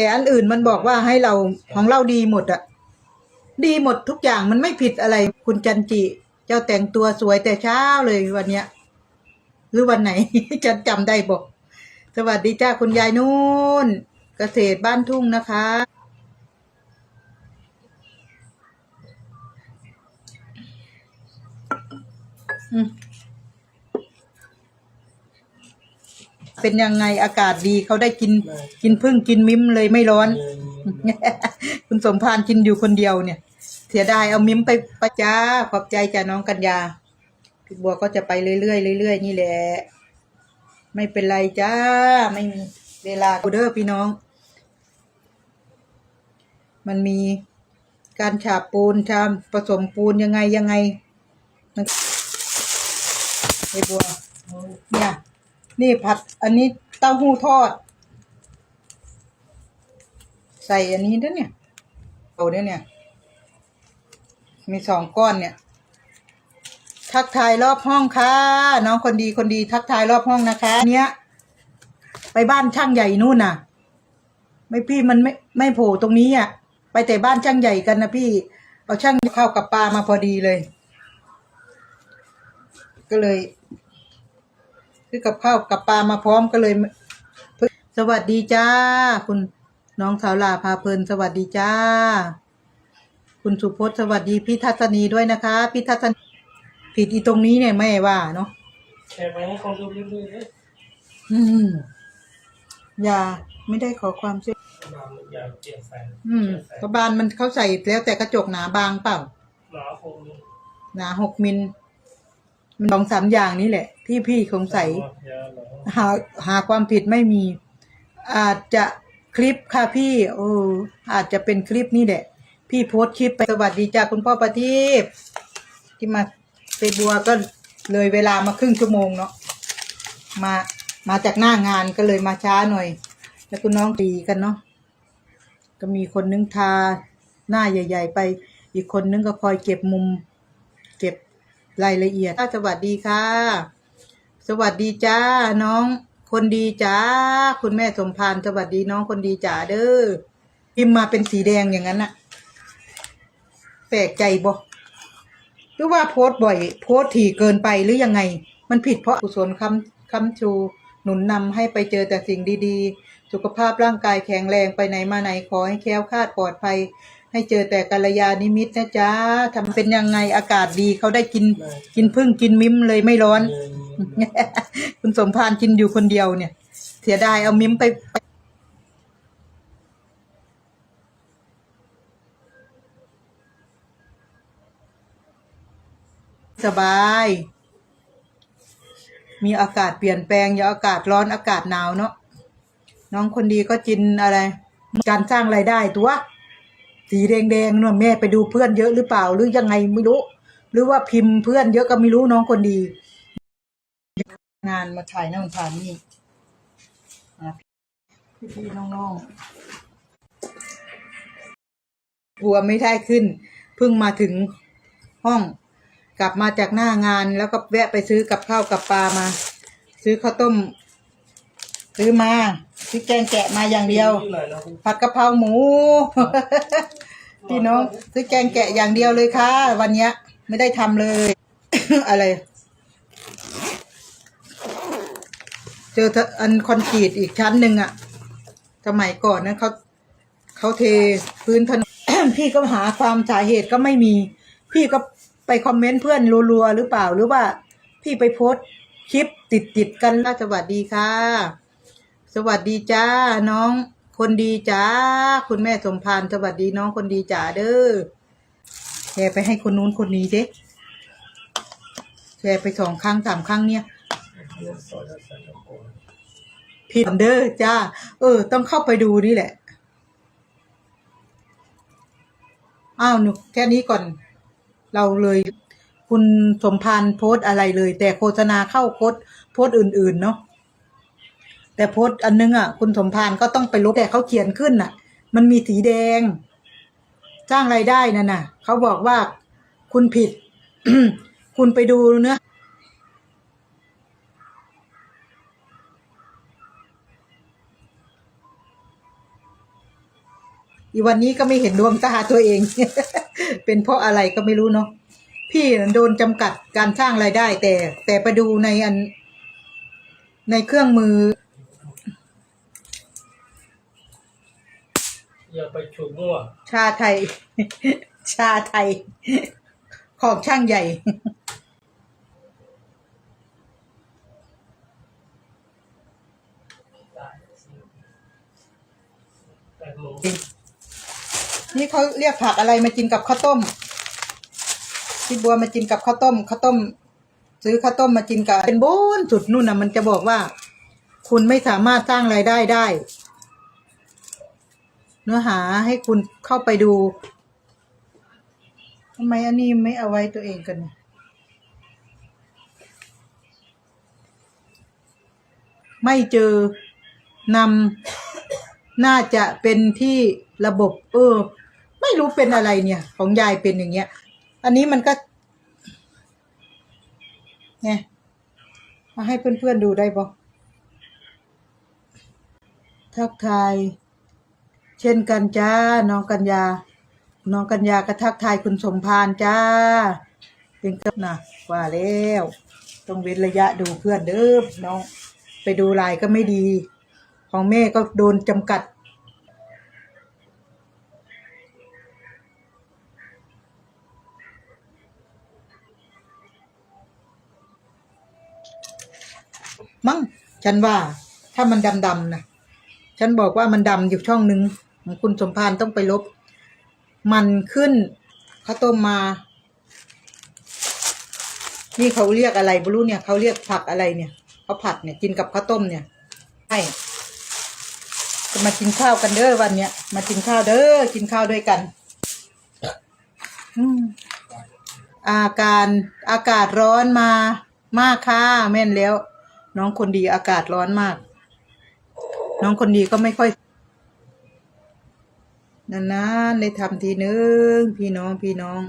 แต่อันอื่นมันบอกว่าให้เราของเราดีหมดอะดีหมดทุกอย่างมันไม่ผิดอะไร คุณจันจิ เจ้าแต่งตัวสวยแต่เช้าเลยวันเนี้ย หรือวันไหนฉันจำได้บอกสวัสดีจ้าคุณยายนุ่นเกษตรบ้านทุ่งนะคะ อืม เป็นยังไงอากาศดีเขาได้กินกินพึ่งกินมิ้มเลยไม่ร้อน คุณสมพานกินอยู่คนเดียวเนี่ย เสียดายเอามิ้มไปประจ้าขอบใจจ้าน้องกัญญาพี่บัวก็จะไปเรื่อยๆเรื่อยๆนี่แหละ ไม่เป็นไรจ้า ไม่มีเวลาเด้อพี่น้อง มันมีการฉาบปูนชามผสมปูนยังไงยังไงมันไอ้บัวเนี่ย นี่ผัดอันนี้เต้าหู้ทอด ใส่อันนี้ด้วยเนี่ยเอาด้วยเนี่ย มีสองก้อนเนี่ย ทักทายรอบห้องค่ะ น้องคนดีคนดีทักทายรอบห้องนะคะ เนี้ย ไปบ้านช่างใหญ่นู่นน่ะ ไม่พี่มันไม่ไม่โผล่ตรงนี้อะ ไปแต่บ้านช่างใหญ่กันนะพี่ เอาช่างข้าวกับปลามาพอดีเลย ก็เลย คือกับข้าวกับปลามาพร้อมก็เลย สวัสดีจ้า คุณน้องสาวลาพาเพลินสวัสดีจ้า คุณสุพจน์สวัสดีพี่ทัศนีด้วยนะคะ พี่ทัศนีผิดอีตรงนี้เนี่ยไม่ว่าเนาะแชร์ไปให้เขาดูเรื่อยๆเลยอืมอย่าไม่ได้ขอความช่วยบางอย่างเปลี่ยนแปลงอืมเปลี่ยนแปลงกระบานมันเขาใส่แล้วแต่กระจกหนาบางเปล่าหนาคงหนาหกมิลมันสองสามอย่างนี้แหละ ที่พี่สงสัยยาหรอหาหาความผิดไม่มี อาจจะคลิปค่ะพี่โอ้อาจจะเป็นคลิปนี่แหละ พี่โพสต์คลิปไปสวัสดีจ้าคุณพ่อประทีปที่มาไปบัวก็เลยเวลามาครึ่งชั่วโมงเนาะมามาจากหน้างานก็เลยมาช้าหน่อย แล้วคุณน้องตีกันเนาะก็มีคนนึงทาหน้าใหญ่ ๆ ไป อีกคนนึงก็คอยเก็บมุม เก็บรายละเอียดสวัสดีค่ะ สวัสดีจ้าน้องคนดีจ้าคุณแม่สมพานสวัสดีน้องคนดีจ้าเด้อพิมพ์มาเป็นสีแดงอย่างนั้นน่ะแปลกใจบ่หรือว่าโพสต์บ่อย โพสต์ถี่เกินไปหรือยังไง มันผิดเพราะกุศลคำคำชูหนุนนำให้ไปเจอแต่สิ่งดีๆ สุขภาพร่างกายแข็งแรงไปไหนมาไหนขอให้แคล้วคลาดปลอดภัย ให้เจอแต่กัลยาณิมิตนะจ๊ะทำเป็นยังไงอากาศดีเขาได้กินกินพึ่งกินมิ้มเลยไม่ร้อน คุณสมพานกินอยู่คนเดียวเนี่ย เสียดายเอามิ้มไปไปสบาย มีอากาศเปลี่ยนแปลงอย่าอากาศร้อนอากาศหนาวเนาะ น้องคนดีก็กินอะไร การสร้างรายได้ตัว สีแดงๆเนาะแม่ไปดูเพื่อนเยอะหรือเปล่าหรือยังไงไม่รู้ หรือว่าพิมพ์เพื่อนเยอะก็ไม่รู้น้องคนดี งานมาถ่ายนั่นถ่ายนี่อะพี่ๆน้องๆบัวไม่ได้ขึ้น เพิ่งมาถึงห้อง กลับมาจากหน้างานแล้วก็แวะไปซื้อกับข้าวกับปลามา ซื้อข้าวต้ม ซื้อมาซื้อแกงแกะมาอย่างเดียวหน่อยนะคุณผัดกะเพราหมู พี่น้อง ซื้อแกงแกะอย่างเดียวเลยค่ะ วันเนี้ยไม่ได้ทำเลย อะไร เจออันคอนกรีตอีกชั้นหนึ่งอะสมัยก่อนนั้นเขาเขาเทพื้นถนน พี่ก็หาความสาเหตุก็ไม่มี พี่ก็ไปคอมเมนต์เพื่อนรัวๆหรือเปล่าหรือว่า พี่ไปโพสคลิปติดติดกันล้วสวัสดีค่ะ สวัสดีจ้าน้องคนดีจ้าคุณแม่สมพานสวัสดีน้องคนดีจ้าเด้อแชร์ไปให้คนนู้นคนนี้เด้แชร์ไปสองครั้งสามครั้งเนี่ย ซอยใส่กระโปรงผิดเด้อจ้า เออ ต้องเข้าไปดูนี่แหละ อ้าวหนูแค่นี้ก่อน เราเลยคุณสมพานโพสอะไรเลย แต่โฆษณาเข้าโพสโพสอื่น ๆ เนาะแต่โพสอันนึงอะ คุณสมพานก็ต้องไปลบแต่เขาเขียนขึ้นน่ะ มันมีสีแดงสร้างรายได้นั่นน่ะเขาบอกว่าคุณผิด คุณไปดูเนื้อ อีวันนี้ก็ไม่เห็นดวงตาตัวเอง เป็นเพราะอะไรก็ไม่รู้เนาะพี่โดนจำกัดการสร้างรายได้ แต่ แต่ไปดูในอัน ในเครื่องมืออย่าไปฉุดมั่วชาไทย ชาไทย ของช่างใหญ่แต่หมู นี่เขาเรียกผักอะไรมากินกับข้าวต้มพี่บัวมากินกับข้าวต้มข้าวต้ม ซื้อข้าวต้มมากินกับเป็นโบนสุดนู่นน่ะมันจะบอกว่า คุณไม่สามารถสร้างรายได้ได้ เนื้อหาให้คุณเข้าไปดูทำไมอันนี้ไม่เอาไว้ตัวเองกันไม่เจอนำน่าจะเป็นที่ระบบเออ ไม่รู้เป็นอะไรเนี่ย ของยายเป็นอย่างเงี้ย อันนี้มันก็เนี่ยมาให้เพื่อนๆดูได้ปะทักทาย เช่นกันจ้า น้องกัญญา น้องกัญญาก็ทักทายคุณสมพานจ้า เป็นกับนะว่าแล้ว ต้องเว้นระยะดูเพื่อนเด้อน้อง ไปดูไลายก็ไม่ดี ของแม่ก็โดนจำกัด มั้งฉันว่าถ้ามันดำๆนะฉันบอกว่ามันดำอยู่ช่องหนึ่งของคุณสมพานต้องไปลบ มันขึ้นเขาต้มมา นี่เขาเรียกอะไรไม่รู้เนี่ยเขาเรียกผักอะไรเนี่ยเขาผัดเนี่ยกินกับข้าวต้มเนี่ยใช่จะมากินข้าวกันเด้อวันเนี้ยมากินข้าวเด้อกินข้าวด้วยกันอืมอาการอากาศร้อนมามากค่ะแม่นแล้ว น้องคนดีอากาศร้อนมาก น้องคนดีก็ไม่ค่อยนานๆได้ทำทีนึง พี่น้องพี่น้อง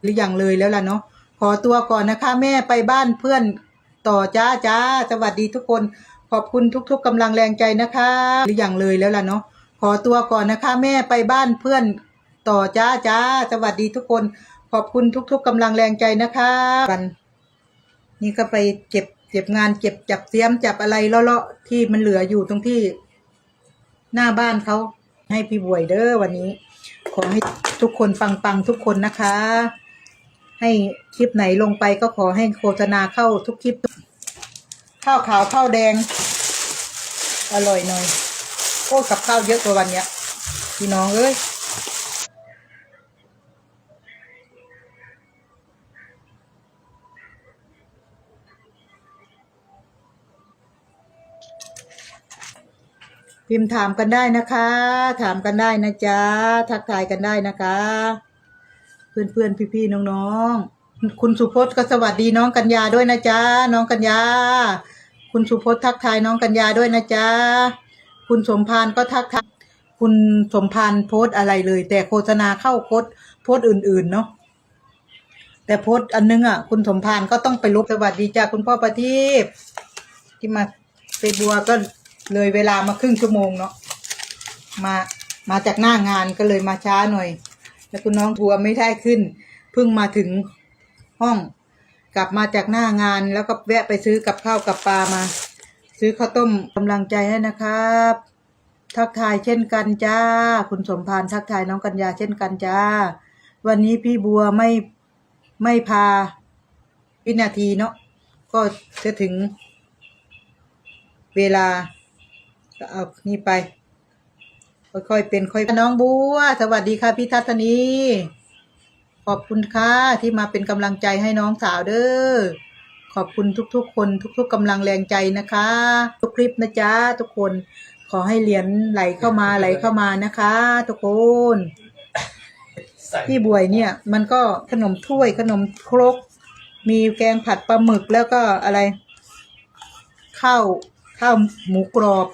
หรืออย่างเลยแล้วล่ะเนาะขอตัวก่อนนะคะ แม่ไปบ้านเพื่อนต่อจ้าจ้าสวัสดีทุกคน ขอบคุณทุก ๆกำลังแรงใจนะคะ หรืออย่างเลยแล้วล่ะเนาะขอตัวก่อนนะคะ แม่ไปบ้านเพื่อนต่อจ้าจ้าสวัสดีทุกคน ขอบคุณทุก ๆกำลังแรงใจนะคะกันนี่ก็ไปเก็บเก็บงานเก็บจับเสียมจับอะไรเลาะๆที่มันเหลืออยู่ตรงที่ หน้าบ้านเขาให้พี่บวยเด้อวันนี้ ขอให้ทุกคนปังๆทุกคนนะคะ ให้คลิปไหนลงไปก็ขอให้โฆษณาเข้าทุกคลิปข้าวขาวข้าวแดง อร่อยหน่อยโอ้กับข้าวเยอะกว่าวันเนี้ยพี่น้องเอ้ย พิมพ์ถามกันได้นะคะ ถามกันได้นะจ๊ะ ทักทายกันได้นะคะ เพื่อนเพื่อนพี่พี่น้องๆ คุณสุพจน์ก็สวัสดีน้องกัญญาด้วยนะจ๊ะ น้องกัญญา คุณสุพจน์ทักทายน้องกัญญาด้วยนะจ๊ะ คุณสมพานก็ทักทายคุณสมพานโพสอะไรเลย แต่โฆษณาเข้าโพสโพสอื่น ๆ เนาะแต่โพสอันนึงอะ คุณสมพานก็ต้องไปลบสวัสดีจ้ะคุณพ่อประทีปที่มาไปบัวก็ เลยเวลามาครึ่งชั่วโมงเนาะมามาจากหน้างานก็เลยมาช้าหน่อย แล้วคุณน้องทัวร์ไม่ได้ขึ้นเพิ่งมาถึงห้อง กลับมาจากหน้างาน แล้วก็แวะไปซื้อกับข้าวกับปลามา ซื้อข้าวต้มกำลังใจให้นะครับ ทักทายเช่นกันจ้า คุณสมพานทักทายน้องกัญญาเช่นกันจ้า วันนี้พี่บัวไม่ไม่พาวินาทีเนาะก็จะถึงเวลา ก็เอานี่ไป ค่อยๆเป็นค่อยน้องบัวสวัสดีค่ะพี่ทัศนีขอบคุณค่ะที่มาเป็นกำลังใจให้น้องสาวเด้อขอบคุณทุกๆ คนทุก ๆกำลังแรงใจนะคะ ทุกคลิปนะจ๊ะทุกคนขอให้เหรียญไหลเข้ามาไหลเข้ามานะคะ ทุกคนพี่บวยเนี่ย มันก็ขนมถ้วยขนมครก มีแกงผัดปลาหมึกแล้วก็อะไร ข้าวข้าวหมูกรอบ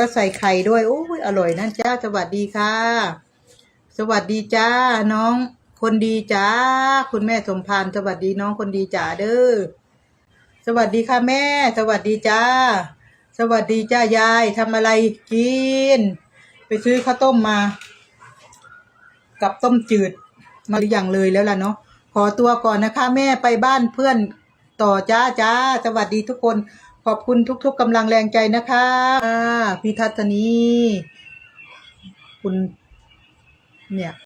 แล้วใส่ไข่ด้วยโอ้ยอร่อยนะจ้าสวัสดีค่ะ สวัสดีจ้าน้อง คนดีจ้าคุณแม่สมพานสวัสดีน้องคนดีจ้าเด้อสวัสดีค่ะแม่ สวัสดีจ้าสสวัสดีจ้ายายทำอะไรกิน ไปซื้อข้าวต้มมา กับต้มจืดมาหรือยังเลยแล้วล่ะเนาะขอตัวก่อนนะคะ แม่ไปบ้านเพื่อนต่อจ้าจ้า สวัสดีทุกคน ขอบคุณทุกๆกำลังแรงใจนะคะพี่ทัศนี คุณ เนี่ย